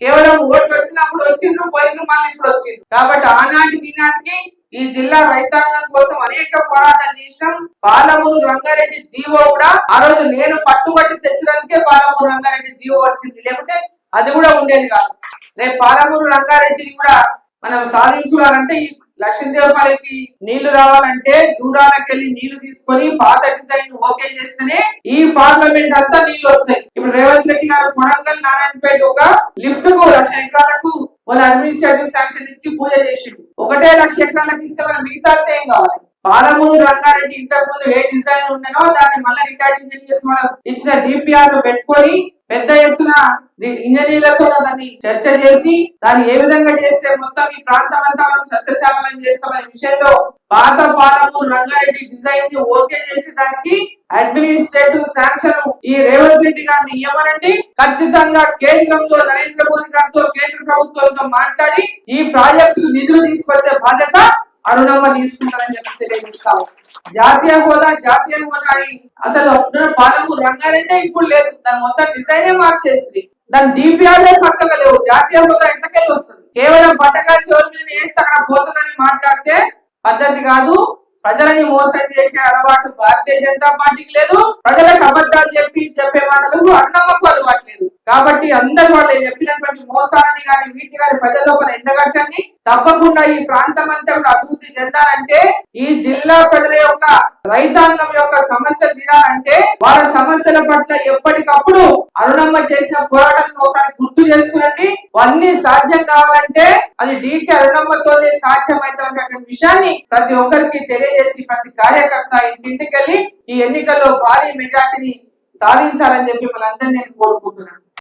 కేవలం ఓట్లు వచ్చినప్పుడు వచ్చిండ్రు పోయిండ్రు మళ్ళీ ఇప్పుడు వచ్చిండ్రు. కాబట్టి ఆనాటికి ఈనాటికి ఈ జిల్లా రైతాంగం కోసం అనేక పోరాటాలు చేసినాం పాలమూరు రంగారెడ్డి జీవో కూడా ఆ రోజు నేను పట్టుబట్టి తెచ్చడానికే పాలమూరు రంగారెడ్డి జీవో వచ్చింది. లేకుంటే అది కూడా ఉండేది కాదు. రేపు పాలమూరు రంగారెడ్డిని కూడా మనం సాధించాలంటే ఈ లక్ష్మీదేవపల్లికి నీళ్ళు రావాలంటే జూడాలకెళ్ళి నీళ్ళు తీసుకొని పాత డిజైన్ ఓకే చేస్తేనే ఈ పార్లమెంట్ అంతా నీళ్ళు వస్తాయి. రేవంత్ రెడ్డి గారు కొడంగల్ నారాయణపేట ఒక లిఫ్ట్కు లక్ష ఎకరాలకు వాళ్ళ అడ్మినిస్ట్రేటివ్ శాంక్షన్ ఇచ్చి పూజ చేసిండు. ఒకటే లక్ష ఎకరాలకు ఇస్తే మన మిగతా ఏం కావాలి? పాలమూరు రంగారెడ్డి ఇంతకు ముందు ఏ డిజైన్ ఉండేనో దాన్ని మళ్ళీ రికార్డింగ్ చేసి మనం ఇచ్చిన డిపిఆర్ పెట్టుకొని పెద్ద ఎత్తున ఇంజనీర్లతో దాన్ని చర్చ చేసి దాన్ని ఏ విధంగా చేస్తే మొత్తం ఈ ప్రాంతం అంతా మనం సస్యశ్యామలం చేస్తామనే విషయంలో పాత పాలము రంగారెడ్డి డిజైన్ని ఓకే చేసి దానికి అడ్మినిస్ట్రేటివ్ శాంక్షన్ ఈ రేవంత్ రెడ్డి గారిని ఇవ్వమనండి. ఖచ్చితంగా కేంద్రంలో నరేంద్ర మోదీ గారితో కేంద్ర ప్రభుత్వంతో మాట్లాడి ఈ ప్రాజెక్టు నిధులు తీసుకొచ్చే బాధ్యత అరుణమ్మ తీసుకుంటారని చెప్పి తెలియజేస్తాం జాతీయ హోదా జాతీయ హోదా అసలు పాలము పాలమూరు రంగారెడ్డి ఇప్పుడు లేదు. దాని మొత్తం డిజైనే మార్చేస్తుంది దాని డిపిఆర్ చక్కగా లేవు. జాతీయ హోదా ఎంతకెళ్ళి వస్తుంది? కేవలం పట్టగా చెవుల మీద వేస్తే అక్కడ పోతుందని మాట్లాడితే పద్ధతి కాదు. ప్రజలని మోసం చేసే అలవాటు భారతీయ జనతా పార్టీకి లేదు. ప్రజలకు అబద్ధాలు చెప్పి చెప్పే మాటలకు అన్నమ్మకు అలవాటు లేదు. కాబట్టి అందరు వాళ్ళు చెప్పినటువంటి మోసాలని కానీ వీటిని కానీ ప్రజల లోపల ఎండగట్టండి. తప్పకుండా ఈ ప్రాంతం అంతా కూడా అభివృద్ధి చెందాలంటే ఈ జిల్లా ప్రజల యొక్క రైతాంగం యొక్క సమస్యలు తీరాలంటే వాళ్ళ పట్ల ఎప్పటికప్పుడు అరుణమ్మ చేసిన పోరాటం ఒకసారి గుర్తు చేసుకునండి. అన్ని సాధ్యం కావాలంటే అది డీకే అరుణమ్మతోనే సాధ్యమైతే విషయాన్ని ప్రతి ఒక్కరికి తెలియజేసి ప్రతి కార్యకర్త ఇంటింటికెళ్ళి ఈ ఎన్నికల్లో భారీ మెజార్టీని సాధించాలని చెప్పి మనందరినీ నేను కోరుకుంటున్నాను.